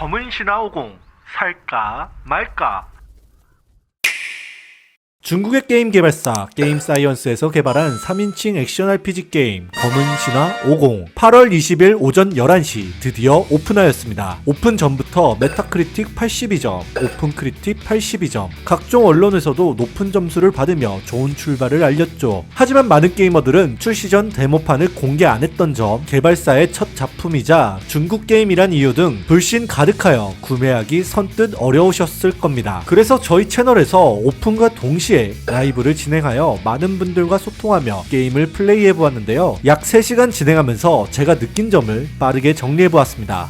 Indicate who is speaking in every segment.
Speaker 1: 검은 신화 50 살까 말까?
Speaker 2: 중국의 게임 개발사 게임 사이언스에서 개발한 3인칭 액션 RPG 게임 검은 신화 50 8월 20일 오전 11시 드디어 오픈하였습니다. 오픈 전부터 메타크리틱 82점, 오픈 크리틱 82점, 각종 언론에서도 높은 점수를 받으며 좋은 출발을 알렸죠. 하지만 많은 게이머들은 출시 전 데모판을 공개 안 했던 점, 개발사의 첫 작품이자 중국 게임이란 이유 등 불신 가득하여 구매하기 선뜻 어려우셨을 겁니다. 그래서 저희 채널에서 오픈과 동시에 라이브를 진행하여 많은 분들과 소통하며 게임을 플레이해 보았는데요. 약 3시간 진행하면서 제가 느낀 점을 빠르게 정리해 보았습니다.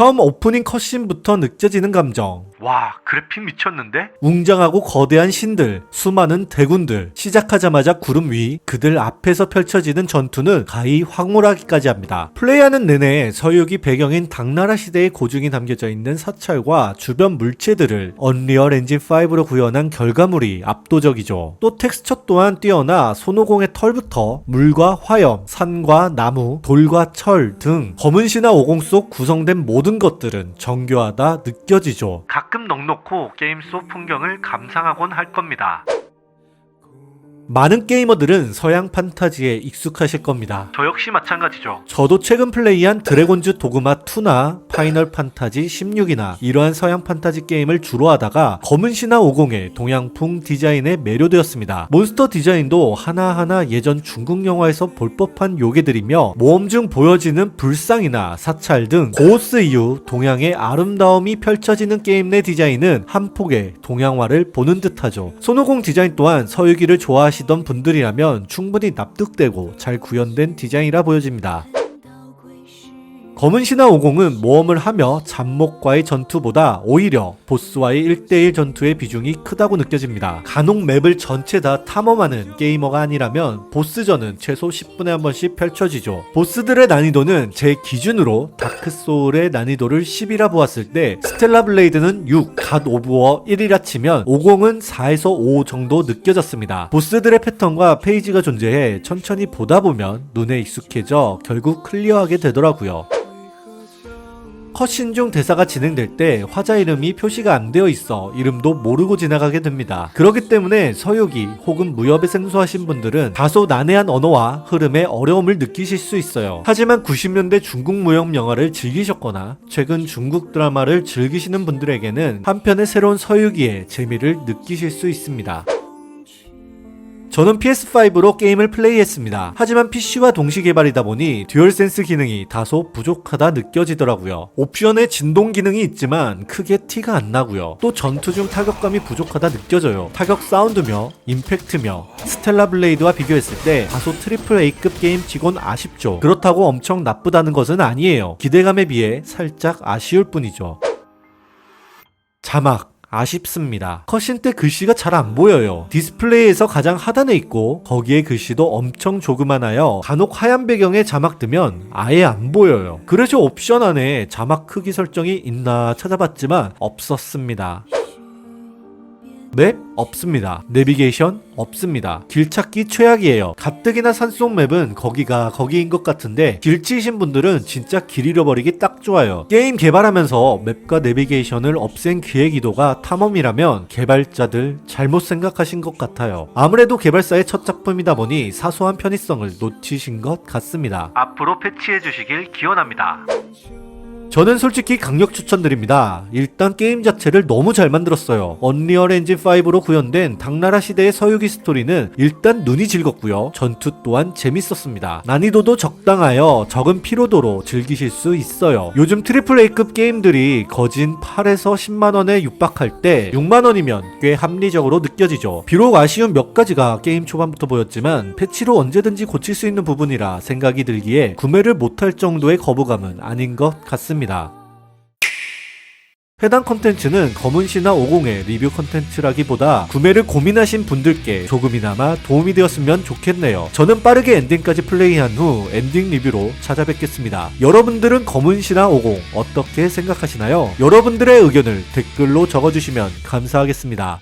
Speaker 2: 처음 오프닝 컷신부터 느껴지는 감정.
Speaker 1: 와 그래픽 미쳤는데?
Speaker 2: 웅장하고 거대한 신들, 수많은 대군들, 시작하자마자 구름 위, 그들 앞에서 펼쳐지는 전투는 가히 황홀하기까지 합니다. 플레이하는 내내 서유기 배경인 당나라 시대의 고증이 담겨져 있는 사찰과 주변 물체들을 언리얼 엔진 5로 구현한 결과물이 압도적이죠. 또 텍스처 또한 뛰어나 손오공의 털부터 물과 화염, 산과 나무, 돌과 철 등 검은 신화 50속 구성된 모든 것들은 정교하다 느껴지죠.
Speaker 1: 가끔 넉넉고 게임 속 풍경을 감상하곤 할 겁니다.
Speaker 2: 많은 게이머들은 서양 판타지에 익숙하실 겁니다.
Speaker 1: 저 역시 마찬가지죠.
Speaker 2: 저도 최근 플레이한 드래곤즈 도그마 2나 파이널 판타지 16이나 이러한 서양 판타지 게임을 주로 하다가 검은 신화 50의 동양풍 디자인에 매료되었습니다. 몬스터 디자인도 하나하나 예전 중국 영화에서 볼 법한 요괴들이며 모험 중 보여지는 불상이나 사찰 등 고스 이후 동양의 아름다움이 펼쳐지는 게임 내 디자인은 한 폭의 동양화를 보는 듯하죠. 손오공 디자인 또한 서유기를 좋아하시 던 분들이라면 충분히 납득되고 잘 구현된 디자인이라 보여집니다. 검은 신화 50은 모험을 하며 잡목과의 전투보다 오히려 보스와의 1대1 전투의 비중이 크다고 느껴집니다. 간혹 맵을 전체 다 탐험하는 게이머가 아니라면 보스전은 최소 10분에 한 번씩 펼쳐지죠. 보스들의 난이도는 제 기준으로 다크소울의 난이도를 10이라 보았을 때 스텔라 블레이드는 6, 갓 오브 워 1이라 치면 50은 4에서 5 정도 느껴졌습니다. 보스들의 패턴과 페이지가 존재해 천천히 보다 보면 눈에 익숙해져 결국 클리어하게 되더라고요. 컷신 중 대사가 진행될 때 화자 이름이 표시가 안 되어 있어 이름도 모르고 지나가게 됩니다. 그렇기 때문에 서유기 혹은 무협에 생소하신 분들은 다소 난해한 언어와 흐름에 어려움을 느끼실 수 있어요. 하지만 90년대 중국 무협 영화를 즐기셨거나 최근 중국 드라마를 즐기시는 분들에게는 한편의 새로운 서유기의 재미를 느끼실 수 있습니다. 저는 PS5로 게임을 플레이했습니다. 하지만 PC와 동시 개발이다 보니 듀얼센스 기능이 다소 부족하다 느껴지더라고요. 옵션에 진동 기능이 있지만 크게 티가 안 나고요. 또 전투 중 타격감이 부족하다 느껴져요. 타격 사운드며 임팩트며 스텔라 블레이드와 비교했을 때 다소 트리플 A급 게임 치곤 아쉽죠. 그렇다고 엄청 나쁘다는 것은 아니에요. 기대감에 비해 살짝 아쉬울 뿐이죠. 자막 아쉽습니다. 컷신 때 글씨가 잘 안 보여요. 디스플레이에서 가장 하단에 있고 거기에 글씨도 엄청 조그만하여 간혹 하얀 배경에 자막 뜨면 아예 안 보여요. 그래서 옵션 안에 자막 크기 설정이 있나 찾아봤지만 없었습니다. 맵 없습니다. 내비게이션 없습니다. 길 찾기 최악이에요. 가뜩이나 산속 맵은 거기가 거기인 것 같은데 길 치신 분들은 진짜 길 잃어버리기 딱 좋아요. 게임 개발하면서 맵과 내비게이션을 없앤 기획 의도가 탐험이라면 개발자들 잘못 생각하신 것 같아요. 아무래도 개발사의 첫 작품이다 보니 사소한 편의성을 놓치신 것 같습니다.
Speaker 1: 앞으로 패치해 주시길 기원합니다.
Speaker 2: 저는 솔직히 강력 추천드립니다. 일단 게임 자체를 너무 잘 만들었어요. 언리얼 엔진 5로 구현된 당나라 시대의 서유기 스토리는 일단 눈이 즐겁고요. 전투 또한 재밌었습니다. 난이도도 적당하여 적은 피로도로 즐기실 수 있어요. 요즘 트리플 A급 게임들이 거진 8에서 10만 원에 육박할 때 6만 원이면 꽤 합리적으로 느껴지죠. 비록 아쉬운 몇 가지가 게임 초반부터 보였지만 패치로 언제든지 고칠 수 있는 부분이라 생각이 들기에 구매를 못할 정도의 거부감은 아닌 것 같습니다. 해당 컨텐츠는 검은 신화 50의 리뷰 컨텐츠라기보다 구매를 고민하신 분들께 조금이나마 도움이 되었으면 좋겠네요. 저는 빠르게 엔딩까지 플레이한 후 엔딩 리뷰로 찾아뵙겠습니다. 여러분들은 검은 신화 50 어떻게 생각하시나요? 여러분들의 의견을 댓글로 적어주시면 감사하겠습니다.